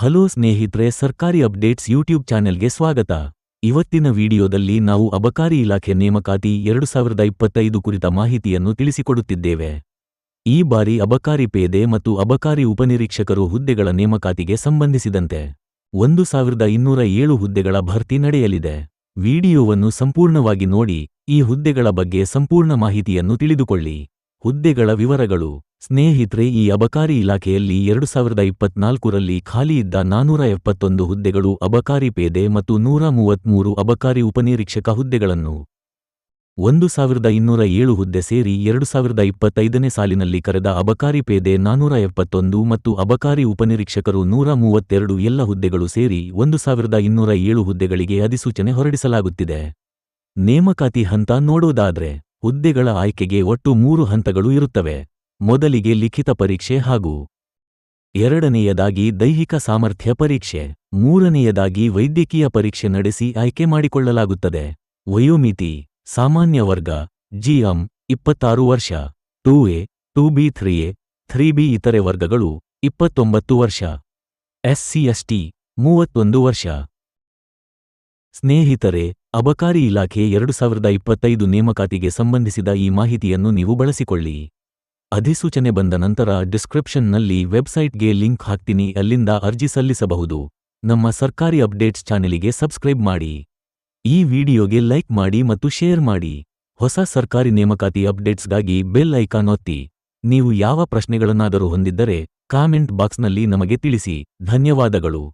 Hello ಸ್ನೇಹಿತರೆ, ಸರ್ಕಾರಿ updates YouTube ಚಾನೆಲ್ಗೆ ಸ್ವಾಗತ. ಇವತ್ತಿನ ವಿಡಿಯೋದಲ್ಲಿ ನಾವು ಅಬಕಾರಿ ಇಲಾಖೆ ನೇಮಕಾತಿ ಎರಡು ಸಾವಿರದ ಇಪ್ಪತ್ತೈದು ಕುರಿತ ಮಾಹಿತಿಯನ್ನು ತಿಳಿಸಿಕೊಡುತ್ತಿದ್ದೇವೆ. ಈ ಬಾರಿ ಅಬಕಾರಿ ಪೇದೆ ಮತ್ತು ಅಬಕಾರಿ ಉಪನಿರೀಕ್ಷಕರು ಹುದ್ದೆಗಳ ನೇಮಕಾತಿಗೆ ಸಂಬಂಧಿಸಿದಂತೆ ಒಂದು ಸಾವಿರದ ಇನ್ನೂರ ಏಳು ಹುದ್ದೆಗಳ ಭರ್ತಿ ನಡೆಯಲಿದೆ. ವಿಡಿಯೋವನ್ನು ಸಂಪೂರ್ಣವಾಗಿ ನೋಡಿ, ಈ ಹುದ್ದೆಗಳ ಬಗ್ಗೆ ಸಂಪೂರ್ಣ ಮಾಹಿತಿಯನ್ನು ತಿಳಿದುಕೊಳ್ಳಿ. ಹುದ್ದೆಗಳ ವಿವರಗಳು. ಸ್ನೇಹಿತರೆ, ಈ ಅಬಕಾರಿ ಇಲಾಖೆಯಲ್ಲಿ ಎರಡು ಸಾವಿರದ ಇಪ್ಪತ್ನಾಲ್ಕರಲ್ಲಿ ಖಾಲಿ ಇದ್ದ ನಾನೂರ ಎಪ್ಪತ್ತೊಂದು ಹುದ್ದೆಗಳು ಅಬಕಾರಿ ಪೇದೆ ಮತ್ತು ನೂರ ಮೂವತ್ಮೂರು ಅಬಕಾರಿ ಉಪನಿರೀಕ್ಷಕ ಹುದ್ದೆಗಳನ್ನು. ಒಂದು ಸಾವಿರದ ಇನ್ನೂರ ಏಳು ಹುದ್ದೆ ಸೇರಿ ಎರಡು ಸಾವಿರದ ಇಪ್ಪತ್ತೈದನೇ ಸಾಲಿನಲ್ಲಿ ಕರೆದ ಅಬಕಾರಿ ಪೇದೆ ನಾನೂರ ಎಪ್ಪತ್ತೊಂದು ಮತ್ತು ಅಬಕಾರಿ ಉಪನಿರೀಕ್ಷಕರು ನೂರ ಮೂವತ್ತೆರಡು ಎಲ್ಲ ಹುದ್ದೆಗಳು ಸೇರಿ ಒಂದು ಸಾವಿರದ ಇನ್ನೂರ ಏಳು ಹುದ್ದೆಗಳಿಗೆ ಅಧಿಸೂಚನೆ ಹೊರಡಿಸಲಾಗುತ್ತಿದೆ. ನೇಮಕಾತಿ ಹಂತ ನೋಡೋದಾದ್ರೆ, ಹುದ್ದೆಗಳ ಆಯ್ಕೆಗೆ ಒಟ್ಟು ಮೂರು ಹಂತಗಳು ಇರುತ್ತವೆ. ಮೊದಲಿಗೆ ಲಿಖಿತ ಪರೀಕ್ಷೆ ಹಾಗೂ ಎರಡನೆಯದಾಗಿ ದೈಹಿಕ ಸಾಮರ್ಥ್ಯ ಪರೀಕ್ಷೆ, ಮೂರನೆಯದಾಗಿ ವೈದ್ಯಕೀಯ ಪರೀಕ್ಷೆ ನಡೆಸಿ ಆಯ್ಕೆ ಮಾಡಿಕೊಳ್ಳಲಾಗುತ್ತದೆ. ವಯೋಮಿತಿ, ಸಾಮಾನ್ಯ ವರ್ಗ, ಜಿಎಂ, ಇಪ್ಪತ್ತಾರು ವರ್ಷ, two A, two B, three A, three B, ಇತರೆ ವರ್ಗಗಳು, ಇಪ್ಪತ್ತೊಂಬತ್ತು ವರ್ಷ. ಎಸ್ಸಿಎಸ್ಟಿ ಮೂವತ್ತೊಂದು ವರ್ಷ. ಸ್ನೇಹಿತರೆ, ಅಬಕಾರಿ ಇಲಾಖೆ ಎರಡು ಸಾವಿರದ ಇಪ್ಪತ್ತೈದು ನೇಮಕಾತಿಗೆ ಸಂಬಂಧಿಸಿದ ಈ ಮಾಹಿತಿಯನ್ನು ನೀವು ಬಳಸಿಕೊಳ್ಳಿ. ಅಧಿಸೂಚನೆ ಬಂದ ನಂತರ ಡಿಸ್ಕ್ರಿಪ್ಷನ್ನಲ್ಲಿ ವೆಬ್ಸೈಟ್ಗೆ ಲಿಂಕ್ ಹಾಕ್ತೀನಿ, ಅಲ್ಲಿಂದ ಅರ್ಜಿ ಸಲ್ಲಿಸಬಹುದು. ನಮ್ಮ ಸರ್ಕಾರಿ ಅಪ್ಡೇಟ್ಸ್ ಚಾನೆಲಿಗೆ ಸಬ್ಸ್ಕ್ರೈಬ್ ಮಾಡಿ. ಈ ವಿಡಿಯೋಗೆ ಲೈಕ್ ಮಾಡಿ ಮತ್ತು ಶೇರ್ ಮಾಡಿ. ಹೊಸ ಸರ್ಕಾರಿ ನೇಮಕಾತಿ ಅಪ್ಡೇಟ್ಸ್ಗಾಗಿ ಬೆಲ್ ಐಕಾನ್ ಒತ್ತಿ. ನೀವು ಯಾವ ಪ್ರಶ್ನೆಗಳನ್ನಾದರೂ ಹೊಂದಿದ್ದರೆ ಕಾಮೆಂಟ್ ಬಾಕ್ಸ್ನಲ್ಲಿ ನಮಗೆ ತಿಳಿಸಿ. ಧನ್ಯವಾದಗಳು.